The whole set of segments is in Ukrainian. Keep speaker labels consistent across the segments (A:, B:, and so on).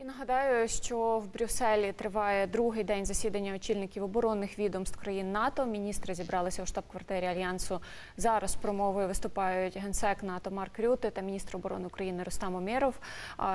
A: І нагадаю, що в Брюсселі триває другий день засідання очільників оборонних відомств країн НАТО. Міністри зібралися у штаб-квартирі альянсу. Зараз промовою виступають генсек НАТО Марк Рюте та міністр оборони України Рустам Омєров.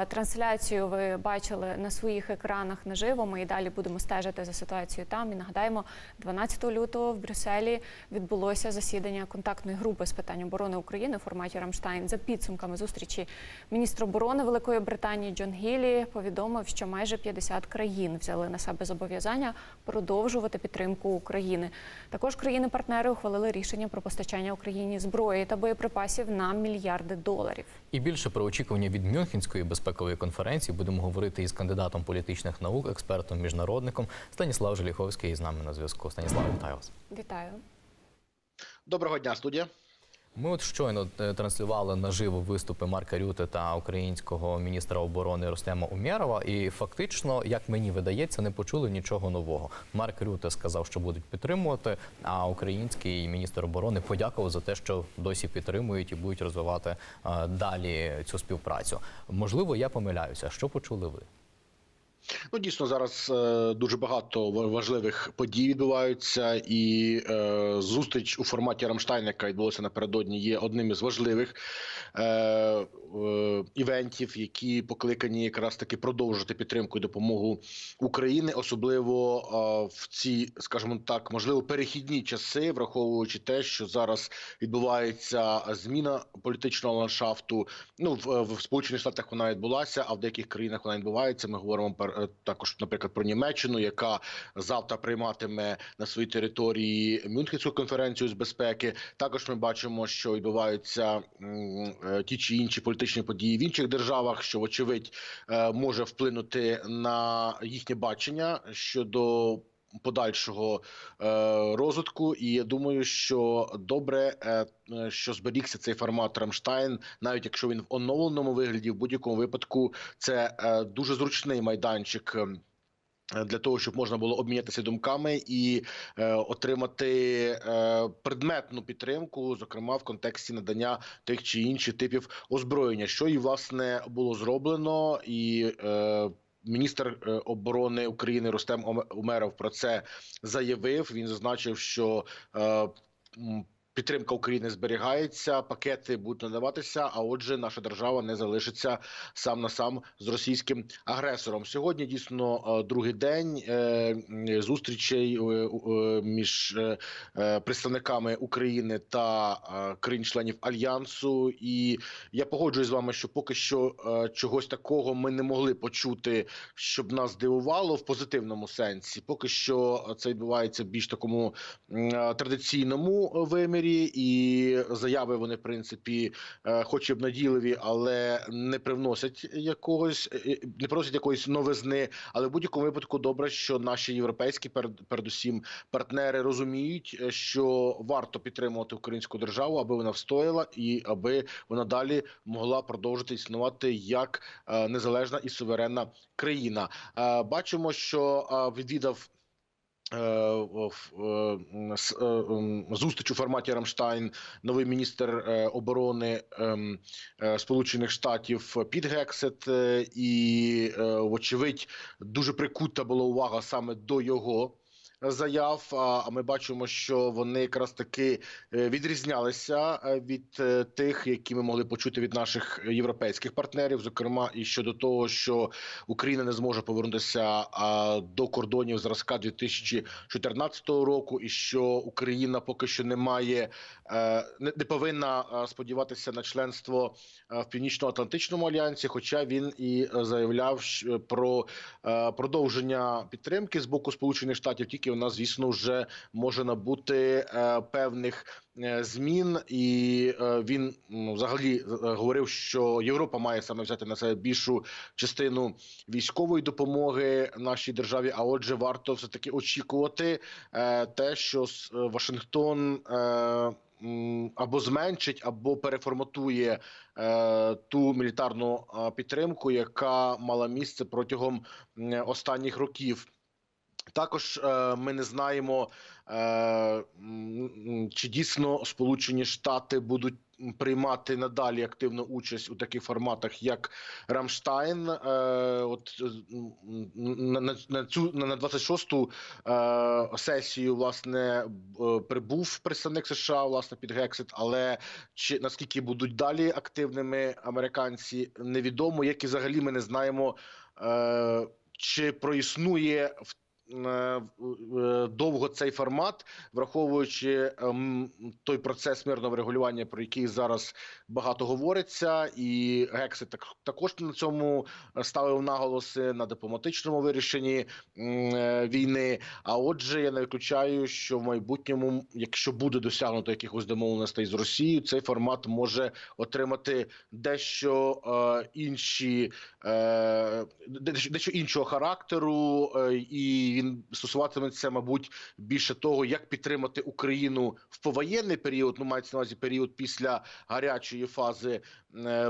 A: Трансляцію ви бачили на своїх екранах наживо. Ми і далі будемо стежити за ситуацією там. І нагадаємо, 12 лютого в Брюсселі відбулося засідання контактної групи з питань оборони України у форматі Рамштайн. За підсумками зустрічі міністр оборони Великої Британії Джон Гілі повідомив, що майже 50 країн взяли на себе зобов'язання продовжувати підтримку України. Також країни-партнери ухвалили рішення про постачання Україні зброї та боєприпасів на мільярди доларів.
B: І більше про очікування від Мюнхенської безпекової конференції будемо говорити із кандидатом політичних наук, експертом, міжнародником Станіслав Желіховський з нами на зв'язку. Станіслав, вітаю вас.
A: Вітаю.
C: Доброго дня, студія.
B: Ми от щойно е, транслювали наживо виступи Марка Рюте та українського міністра оборони Рустема Умєрова. І фактично, як мені видається, не почули нічого нового. Марк Рюте сказав, що будуть підтримувати. А український міністр оборони подякував за те, що досі підтримують і будуть розвивати е, далі цю співпрацю. Можливо, я помиляюся. Що почули ви?
C: Ну дійсно зараз е, дуже багато ва- важливих подій відбуваються, і е, зустріч у форматі Рамштайн, яка відбулася напередодні, є одним із важливих е, е, івентів, які покликані якраз таки продовжити підтримку і допомогу України, особливо е, в ці, скажімо так, можливо, перехідні часи, враховуючи те, що зараз відбувається зміна політичного ландшафту. Ну в, в Сполучених Штатах вона відбулася, а в деяких країнах вона відбувається. Ми говоримо е, також, наприклад, про Німеччину, яка завтра прийматиме на своїй території Мюнхенську конференцію з безпеки. Також ми бачимо, що відбуваються е, ті чи інші політичні події в інших державах, що вочевидь е, може вплинути на їхнє бачення щодо. Подальшого е, розвитку, і я думаю, що добре, е, е, що зберігся цей формат Рамштайн, навіть якщо він в оновленому вигляді, в будь-якому випадку це дуже зручний майданчик. ем, Для того щоб можна було обмінятися думками і е, отримати е, предметну підтримку, зокрема в контексті надання тих чи інших типів озброєння, що і власне було зроблено, і е, міністр е, оборони України Рустем Умеров про це заявив. Він зазначив, що е, Підтримка України зберігається, пакети будуть надаватися. А отже, наша держава не залишиться сам на сам з російським агресором. Сьогодні дійсно е, другий день е, зустрічей е, між представниками України та країн-членів альянсу. І я погоджуюсь з вами, що поки що чогось такого ми не могли почути, щоб нас здивувало в позитивному сенсі. Поки що це відбувається в більш такому традиційному вимірі, і заяви вони в принципі, е, хоч і обнадійливі, але не привносять якогось, е, не приносять якоїсь новизни. Але в будь-якому випадку добре, що наші європейські перед- передусім партнери розуміють, е, що варто підтримувати українську державу, аби вона встояла і аби вона далі могла продовжити існувати як е, незалежна і суверенна країна. Е, Бачимо, що е, відвідав. Е, е, Зустріч у форматі Рамштайн новий міністр е, оборони ем, Сполучених Штатів під Гексет, і вочевидь дуже прикута була увага саме до його заяв. А ми бачимо, що вони якраз таки е, відрізнялися е, від е, тих, які ми могли почути від наших європейських партнерів, зокрема і щодо того, що Україна не зможе повернутися до кордонів зразка 2014 року, і що Україна поки що не має не, повинна сподіватися на членство в північно-атлантичному альянсі. Хоча він і заявляв про продовження підтримки з боку Сполучених Штатів, тільки вона, звісно, вже може набути е, певних е, змін, і е, він м, взагалі говорив, що Європа має саме взяти на себе більшу частину військової допомоги нашій державі. А отже, варто все таки очікувати те, що Вашингтон. Або зменшить, або переформатує ту мілітарну підтримку, яка мала місце протягом останніх років. Також е, ми не знаємо, е, чи дійсно Сполучені Штати будуть приймати надалі активну участь у таких форматах, як Рамштайн. Е, От е, на, на, на цю на на 26-ту е, сесію власне е, прибув представник США власне під Гексит, але чи наскільки будуть далі активними американці, невідомо. Як і взагалі ми не знаємо, е, чи проіснує в довго цей формат, враховуючи ем, той процес мирного врегулювання, про який зараз багато говориться, і Гексит так також на цьому ставив наголоси на дипломатичному вирішенні е, війни. А отже, я не виключаю, що в майбутньому, якщо буде досягнуто якихось домовленостей з Росією, цей формат може отримати дещо е, інші е, дещо іншого характеру, е, і він стосуватиметься, мабуть, більше того, як підтримати Україну в повоєнний період. Ну мається на увазі період після гарячої фази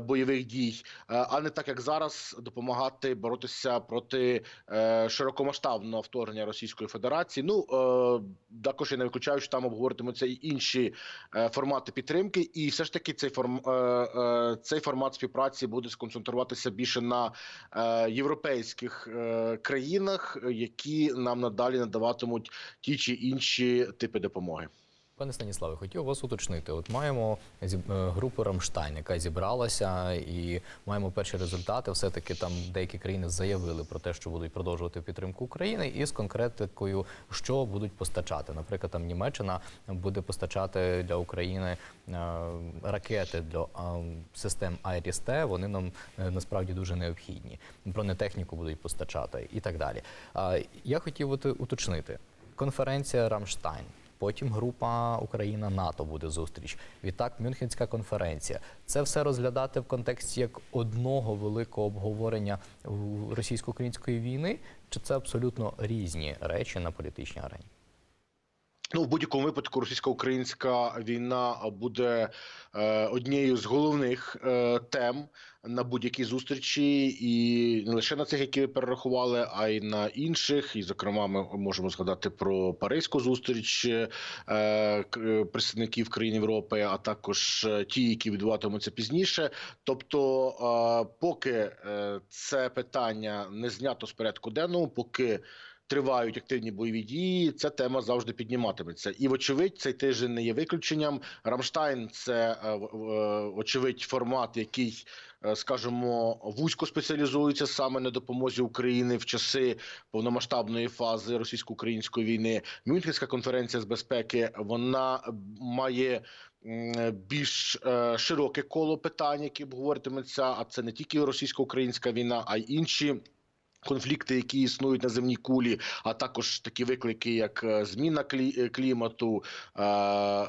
C: бойових дій, е, а не так як зараз допомагати боротися проти е, широкомасштабного вторгнення Російської Федерації. Ну е, також я не виключаю, що там обговоритимуться і інші е, формати підтримки, і все ж таки цей форм е, е, цей формат співпраці буде сконцентруватися більше на е, європейських е, країнах, е, які нам надалі надаватимуть ті чи інші типи допомоги.
B: Пане Станіславе, хотів вас уточнити. От маємо е, групу Рамштайн, яка зібралася, і маємо перші результати. Все таки там деякі країни заявили про те, що будуть продовжувати підтримку України, і з конкретикою, що будуть постачати. Наприклад, там Німеччина буде постачати для України е, ракети для е, систем Айріс-Т. Вони нам насправді дуже необхідні. Бронетехніку будуть постачати і так далі. Я хотів от уточнити конференція Рамштайн. Потім група Україна НАТО буде зустріч. Відтак, Мюнхенська конференція. Це все розглядати в контексті як одного великого обговорення російсько-української війни, чи це абсолютно різні речі на політичній арені?
C: Ну, в будь-якому випадку російсько-українська війна буде е, однією з головних е, тем на будь-якій зустрічі, і не лише на цих, які ви перерахували, а й на інших. І, зокрема, ми можемо згадати про Паризьку зустріч е, е, представників країн Європи, а також е, ті, які відбуватимуться пізніше. Тобто, е, поки е, це питання не знято з порядку денного, поки тривають активні бойові дії, ця тема завжди підніматиметься. І вочевидь, цей тиждень не є виключенням. Рамштайн це е, в- в- формат, який. е, Скажімо, вузько спеціалізується саме на допомозі України в часи повномасштабної фази російсько-української війни. Мюнхенська конференція з безпеки вона має більш е, широке коло питань, які обговорюватимуться. А це не тільки російсько-українська війна, а й інші. Конфлікти, які існують на земній кулі, а також такі виклики, як е, зміна е, клімату, е,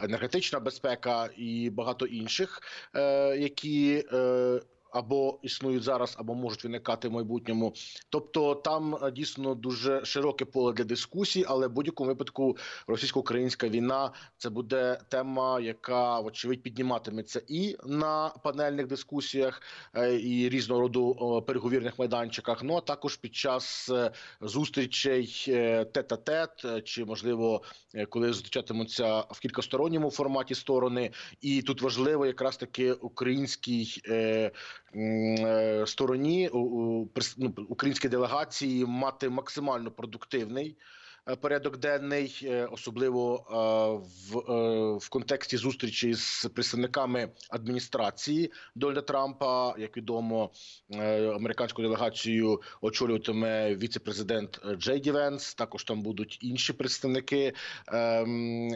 C: енергетична безпека і багато інших, які або існують зараз, або можуть виникати в майбутньому. Тобто там е, дійсно дуже широке поле для дискусій, але в будь-якому випадку російсько-українська війна це буде тема, яка вочевидь підніматиметься і на панельних дискусіях, е, і різного роду переговірних майданчиках. Ну а також під час е, зустрічей тет-а-тет, чи можливо, коли зустрічатимуться в кількосторонньому форматі сторони. І тут важливо якраз таки е, стороні, у- у ну, українській делегації мати максимально продуктивний. Е, Порядок денний, е, особливо е, в, в контексті зустрічі з представниками адміністрації Дональда Трампа, як відомо, американську делегацію очолюватиме віце-президент Джей Ді Венс. Також там будуть інші представники ем,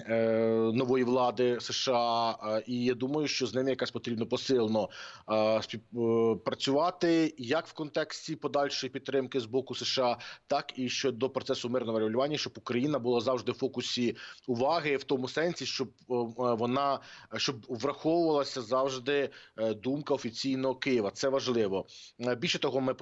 C: нової влади США. І я думаю, що з ними якась потрібно посилено е, співпрацювати як в контексті подальшої підтримки з боку США, так і щодо процесу мирного регулювання, щоб Україна була завжди в фокусі уваги в тому сенсі, щоб е, е, вона щоб враховувалася завжди е, думка офіційного Києва. Це важливо. Більше того, ми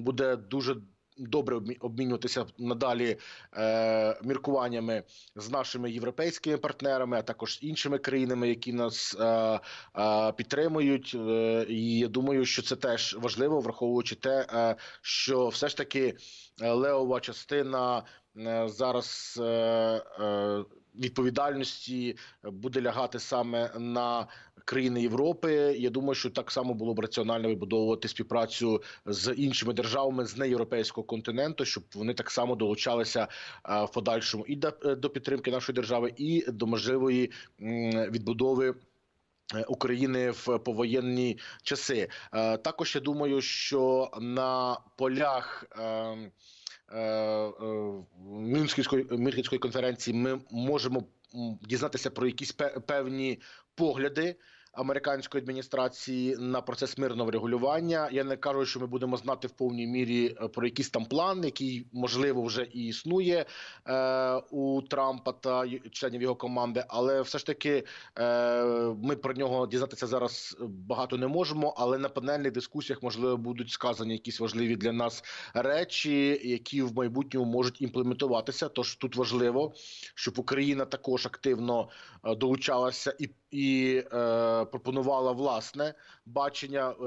C: буде дуже. Добре обмінюватися надалі е, міркуваннями з нашими європейськими партнерами, а також іншими країнами, які нас е, е, підтримують. Е, і я думаю, що це теж важливо, враховуючи те, е, що все ж таки е, левова частина е, зараз е, е, відповідальності буде лягати саме на країни Європи. Я думаю, що так само було б раціонально вибудовувати співпрацю з іншими державами з неєвропейського континенту, щоб вони так само долучалися е, в подальшому і е, до підтримки нашої держави, і до можливої відбудови. е, України в повоєнні часи Е, також я думаю, що на полях е, е, е, Мюнхенської Мюнхенської конференції ми можемо дізнатися про якісь пе- певні погляди американської адміністрації на процес мирного регулювання. Я не кажу, що ми будемо знати в повній мірі е, про якийсь там план, який можливо вже і існує е, у Трампа та членів його команди, але все ж таки е, ми про нього дізнатися зараз багато не можемо. Але на панельних дискусіях можливо будуть сказані якісь важливі для нас речі, які в майбутньому можуть імплементуватися. Тож тут важливо, щоб Україна також активно е, долучалася і, і е, пропонувала власне бачення. Е,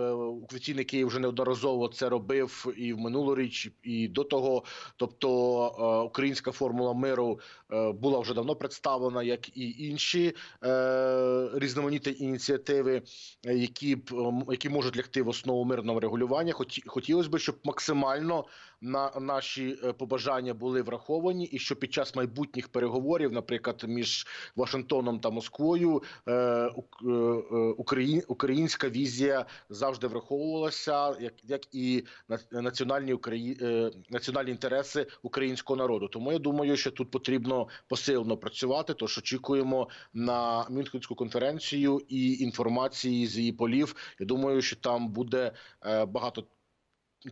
C: Офіційний Київ вже неодноразово це робив і в минулоріч, і до того. Тобто е, українська формула миру е, була вже давно представлена, як і інші е, різноманітні ініціативи, е, які б ем, які можуть лягти в основу мирного регулювання. Хоті, хотілося б, щоб максимально на наші е, побажання були враховані, і що під час майбутніх переговорів, наприклад, між Вашингтоном та Москвою, е, е, е, Україн, українська візія завжди враховувалася, як, як і національні Украї... е, національні інтереси українського народу. Тому я думаю, що тут потрібно посилено працювати. Тож очікуємо на Мюнхенську конференцію і інформації з її полів. Я думаю, що там буде е, багато.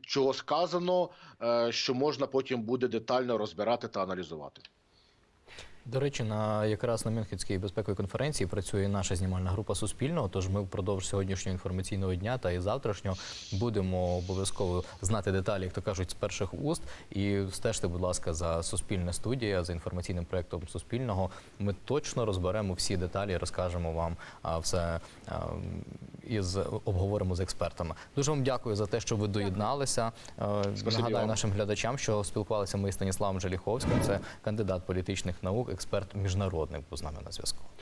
C: Чого сказано, е, що можна потім буде детально розбирати та аналізувати.
B: До речі, на якраз на Мюнхенській безпековій конференції працює наша знімальна група Суспільного. Тож ми впродовж сьогоднішнього інформаційного дня та і завтрашнього будемо обов'язково знати деталі, як то кажуть, з перших уст. І стежте, будь ласка, за Суспільне студія, за інформаційним проєктом Суспільного. Ми точно розберемо всі деталі, розкажемо вам все і з обговоримо з експертами. Дуже вам дякую за те, що ви доєдналися. Е, Нагадаю
C: вам.
B: нашим глядачам, що спілкувалися ми з Станіславом Желіховським. Це кандидат політичних наук, експерт міжнародник був з нами на зв'язку.